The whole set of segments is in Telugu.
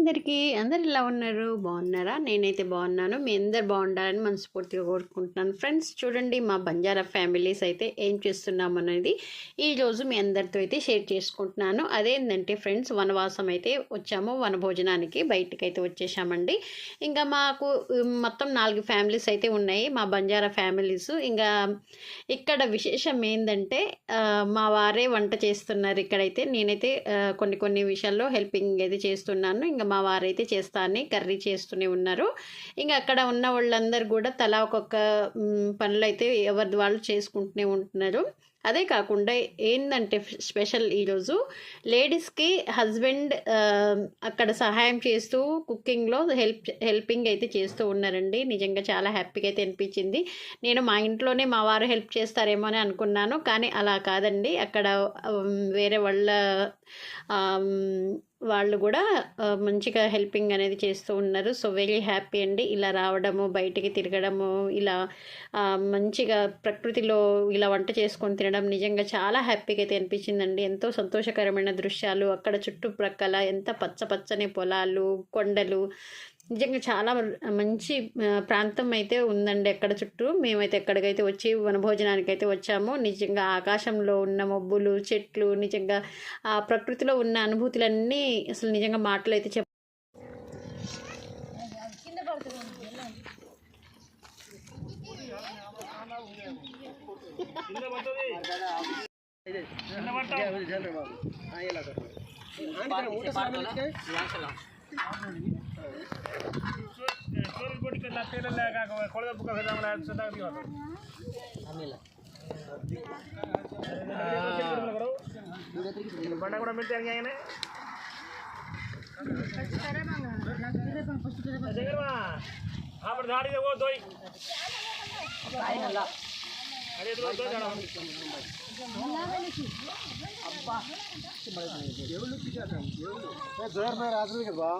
అందరికీ అందరు ఎలా ఉన్నారు? బాగున్నారా? నేనైతే బాగున్నాను. మీ అందరు బాగుండాలని మనస్ఫూర్తిగా కోరుకుంటున్నాను. ఫ్రెండ్స్ చూడండి మా బంజారా ఫ్యామిలీస్ అయితే ఏం చేస్తున్నాం అనేది ఈరోజు మీ అందరితో అయితే షేర్ చేసుకుంటున్నాను. అదేంటంటే ఫ్రెండ్స్ వనవాసం అయితే వచ్చాము. వనభోజనానికి బయటికి అయితే వచ్చేసామండి. ఇంకా మాకు మొత్తం నాలుగు ఫ్యామిలీస్ అయితే ఉన్నాయి. మా బంజారా ఫ్యామిలీస్. ఇంకా ఇక్కడ విశేషం ఏంటంటే మా వారే వంట చేస్తున్నారు ఇక్కడైతే. నేనైతే కొన్ని కొన్ని విషయాల్లో హెల్పింగ్ అయితే చేస్తున్నాను. ఇంకా మా వారైతే చేస్తాను కర్రీ చేస్తూనే ఉన్నారు. ఇంకా అక్కడ ఉన్న వాళ్ళందరూ కూడా తలా ఒక్కొక్క పనులు అయితే ఎవరిది వాళ్ళు చేసుకుంటూనే ఉంటున్నారు. అదే కాకుండా ఏంటంటే స్పెషల్ ఈరోజు లేడీస్కి హస్బెండ్ అక్కడ సహాయం చేస్తూ కుకింగ్లో హెల్ప్ హెల్పింగ్ అయితే చేస్తూ ఉన్నారండి. నిజంగా చాలా హ్యాపీగా అయితే అనిపించింది. నేను మా ఇంట్లోనే మా వారు హెల్ప్ చేస్తారేమో అని అనుకున్నాను. కానీ అలా కాదండి. అక్కడ వేరే వాళ్ళ వాళ్ళు కూడా మంచిగా హెల్పింగ్ అనేది చేస్తూ ఉన్నారు. సో వెరీ హ్యాపీ అండి. ఇలా రావడము బయటికి తిరగడము ఇలా మంచిగా ప్రకృతిలో ఇలా వంట చేసుకొని తినడం నిజంగా చాలా హ్యాపీగా అయితే అనిపించిందండి. ఎంతో సంతోషకరమైన దృశ్యాలు అక్కడ చుట్టుప్రక్కల ఎంత పచ్చ పచ్చని పొలాలు కొండలు. నిజంగా చాలా మంచి ప్రాంతం అయితే ఉందండి ఎక్కడ చుట్టూ. మేమైతే ఎక్కడికైతే వచ్చి వనభోజనానికి అయితే వచ్చాము నిజంగా ఆకాశంలో ఉన్న మబ్బులు చెట్లు నిజంగా ఆ ప్రకృతిలో ఉన్న అనుభూతులన్నీ అసలు నిజంగా మాటలు అయితే చెప్ बड़ा बड़ा मिलते हैं क्या हाँ पर झाड़ी वो दो ही अरे तो జోర్ రాత్రి కదా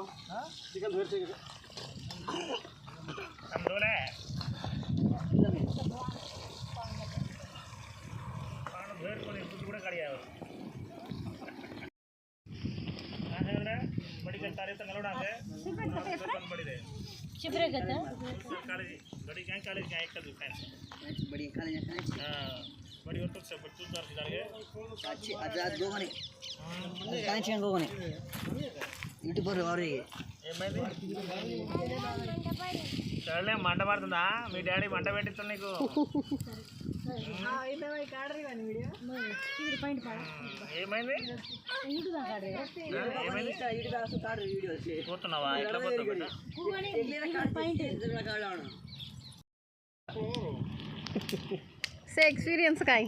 చికెన్ జోర్ చికెన్ కూడా கிடையாது ಕಾರ್ಯತ ನಲೋಡಾಗ ಬಂದ್ಬಿಡಿದೆ ಶಿಬಿರ ಕಾಲೇಜ್ ಬಡಿ ಗ್ಯಾಂಗ್ ಕಾಲೇಜ್ ಗ್ಯಾಂಗ್ ಇಕ್ಕದು ಬಡಿ ಕಾಲೇಜ್ ಬಡಿ ಹೊತ್ತು ಸ್ವಲ್ಪ ಚೂತಾರ್ತಿದ್ದಾರೆ ಅದಾದ ಹೋಗೋಣ ಕಾಂಚಿ ಹಂಗೆ ಹೋಗೋಣ गोगने यूट्यूब पर और ये ఏమైంది సరేలే మంట పడుతుందా మీ డాడీ మంట పెట్టిస్తాను నీకు ఏమైంది ఏమైంది वीडियो పోతున్నావా ఎట్లా పోతావు బిడ్డ से एक्सपीरियंस का ही